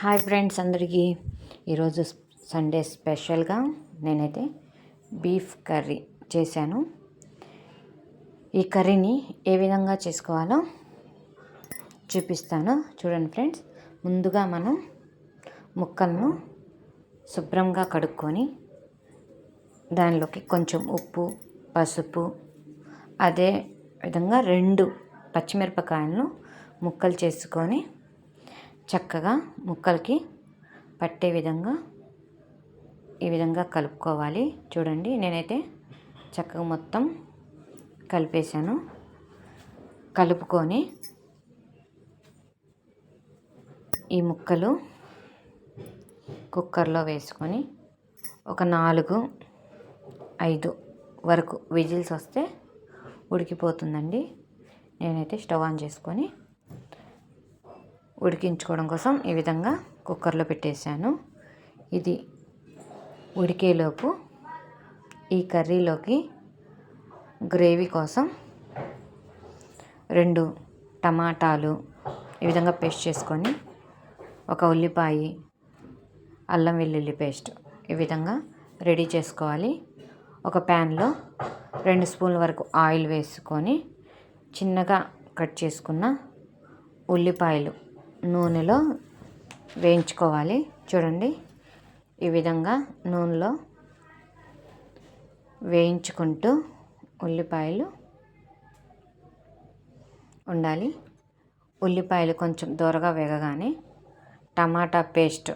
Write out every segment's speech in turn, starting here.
Hi friends అందరికీ. ఈరోజు Sunday స్పెషల్గా నేనైతే బీఫ్ కర్రీ చేశాను. ఈ కర్రీని ఏ విధంగా చేసుకోవాలో చూపిస్తాను. చూడండి ఫ్రెండ్స్ ముందుగా మనం ముక్కలను శుభ్రంగా కడుక్కొని దానిలోకి కొంచెం ఉప్పు పసుపు అదే విధంగా రెండు పచ్చిమిరపకాయలను ముక్కలు చేసుకొని చక్కగా ముక్కలకి పట్టే విధంగా ఈ విధంగా కలుపుకోవాలి. చూడండి నేనైతే చక్కగా మొత్తం కలిపేశాను. కలుపుకొని ఈ ముక్కలు కుక్కర్లో వేసుకొని ఒక నాలుగు ఐదు వరకు విజిల్స్ వస్తే ఉడికిపోతుందండి. నేనైతే స్టవ్ ఆన్ చేసుకొని ఉడికించుకోవడం కోసం ఈ విధంగా కుక్కర్లో పెట్టేశాను. ఇది ఉడికేలోపు ఈ కర్రీలోకి గ్రేవీ కోసం రెండు టమాటాలు ఈ విధంగా పేస్ట్ చేసుకొని ఒక ఉల్లిపాయ అల్లం వెల్లుల్లి పేస్ట్ ఈ విధంగా రెడీ చేసుకోవాలి. ఒక ప్యాన్లో రెండు స్పూన్ల వరకు ఆయిల్ వేసుకొని చిన్నగా కట్ చేసుకున్న ఉల్లిపాయలు నూనెలో వేయించుకోవాలి. చూడండి ఈ విధంగా నూనెలో వేయించుకుంటూ ఉల్లిపాయలు ఉండాలి. ఉల్లిపాయలు కొంచెం దూరగా వేగగానే టమాటా పేస్ట్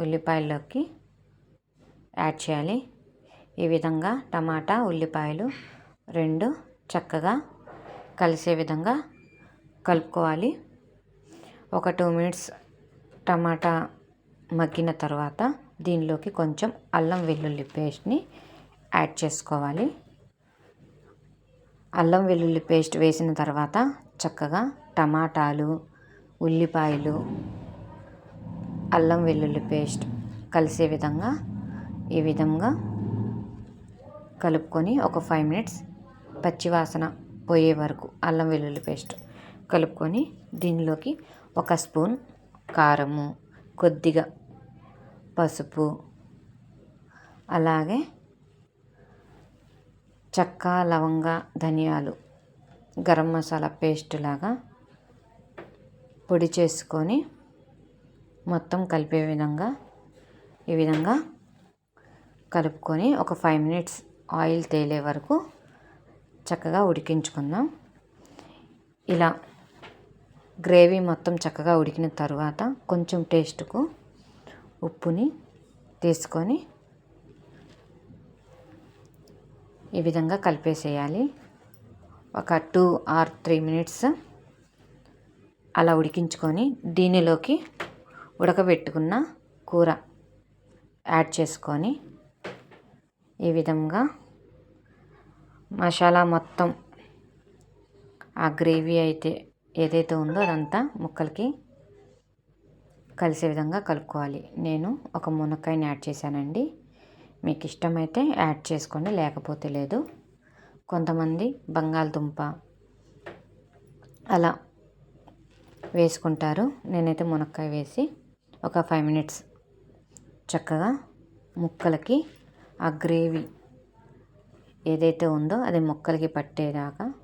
ఉల్లిపాయల్లోకి యాడ్ చేయాలి. ఈ విధంగా టమాటా ఉల్లిపాయలు రెండు చక్కగా కలిసే విధంగా కలుపుకోవాలి. ఒక టూ మినిట్స్ టమాటా మగ్గిన తర్వాత దీనిలోకి కొంచెం అల్లం వెల్లుల్లి పేస్ట్ని యాడ్ చేసుకోవాలి. అల్లం వెల్లుల్లి పేస్ట్ వేసిన తర్వాత చక్కగా టమాటాలు ఉల్లిపాయలు అల్లం వెల్లుల్లి పేస్ట్ కలిసే విధంగా ఈ విధంగా కలుపుకొని ఒక ఫైవ్ మినిట్స్ పచ్చివాసన పోయే వరకు అల్లం వెల్లుల్లి పేస్ట్ కలుపుకొని దీనిలోకి ఒక స్పూన్ కారము కొద్దిగా పసుపు అలాగే చెక్క లవంగ ధనియాలు గరం మసాలా పేస్ట్ లాగా పొడి చేసుకొని మొత్తం కలిపే విధంగా ఈ విధంగా కలుపుకొని ఒక ఫైవ్ మినిట్స్ ఆయిల్ తేలే వరకు చక్కగా ఉడికించుకుందాం. ఇలా గ్రేవీ మొత్తం చక్కగా ఉడికిన తర్వాత కొంచెం టేస్ట్కు ఉప్పుని తీసుకొని ఈ విధంగా కలిపేసేయాలి. ఒక టూ ఆర్ త్రీ మినిట్స్ అలా ఉడికించుకొని దీనిలోకి ఉడకబెట్టుకున్న కూర యాడ్ చేసుకొని ఈ విధంగా మసాలా మొత్తం ఆ గ్రేవీ అయితే ఏదైతే ఉందో అదంతా ముక్కలకి కలిసే విధంగా కలుపుకోవాలి. నేను ఒక మునక్కాయని యాడ్ చేశానండి. మీకు ఇష్టమైతే యాడ్ చేసుకోండి లేకపోతే లేదు. కొంతమంది బంగాళదుంప అలా వేసుకుంటారు. నేనైతే మునక్కాయ వేసి ఒక ఫైవ్ మినిట్స్ చక్కగా ముక్కలకి ఆ గ్రేవీ ఏదైతే ఉందో అది ముక్కలకి పట్టేదాకా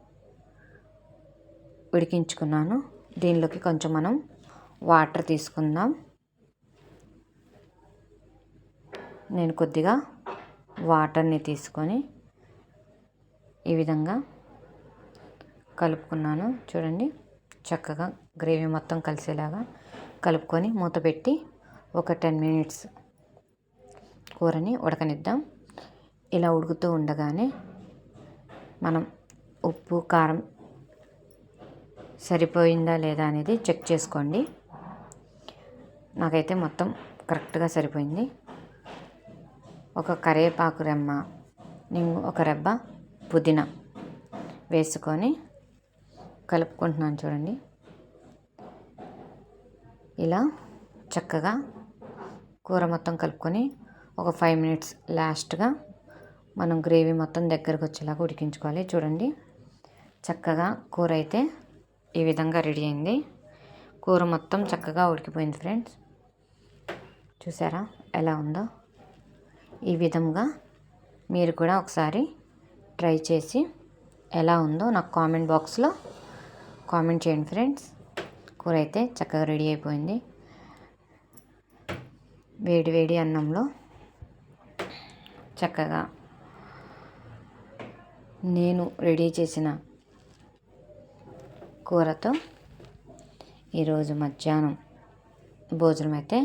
ఉడికించుకున్నాను. దీనిలోకి కొంచెం మనం వాటర్ తీసుకుందాం. నేను కొద్దిగా వాటర్ని తీసుకొని ఈ విధంగా కలుపుకున్నాను. చూడండి చక్కగా గ్రేవీ మొత్తం కలిసేలాగా కలుపుకొని మూత పెట్టి ఒక టెన్ మినిట్స్ కూరని ఉడకనిద్దాం. ఇలా ఉడుకుతూ ఉండగానే మనం ఉప్పు కారం సరిపోయిందా లేదా అనేది చెక్ చేసుకోండి. నాకైతే మొత్తం కరెక్ట్గా సరిపోయింది. ఒక కరివేపాకు రెమ్మ ఒక రెబ్బ పుదీనా వేసుకొని కలుపుకుంటున్నాను చూడండి. ఇలా చక్కగా కూర మొత్తం కలుపుకొని ఒక ఫైవ్ మినిట్స్ లాస్ట్గా మనం గ్రేవీ మొత్తం దగ్గరకు వచ్చేలాగా ఉడికించుకోవాలి చూడండి. చక్కగా కూర అయితే ఈ విధంగా రెడీ అయింది. కూర మొత్తం చక్కగా ఉడికిపోయింది ఫ్రెండ్స్. చూసారా ఎలా ఉందో? ఈ విధంగా మీరు కూడా ఒకసారి ట్రై చేసి ఎలా ఉందో నాకు కామెంట్ బాక్స్లో కామెంట్ చేయండి ఫ్రెండ్స్. కూర అయితే చక్కగా రెడీ అయిపోయింది. వేడి వేడి అన్నంలో చక్కగా నేను రెడీ చేసిన కూరతో ఈరోజు మధ్యాహ్నం భోజనం అయితే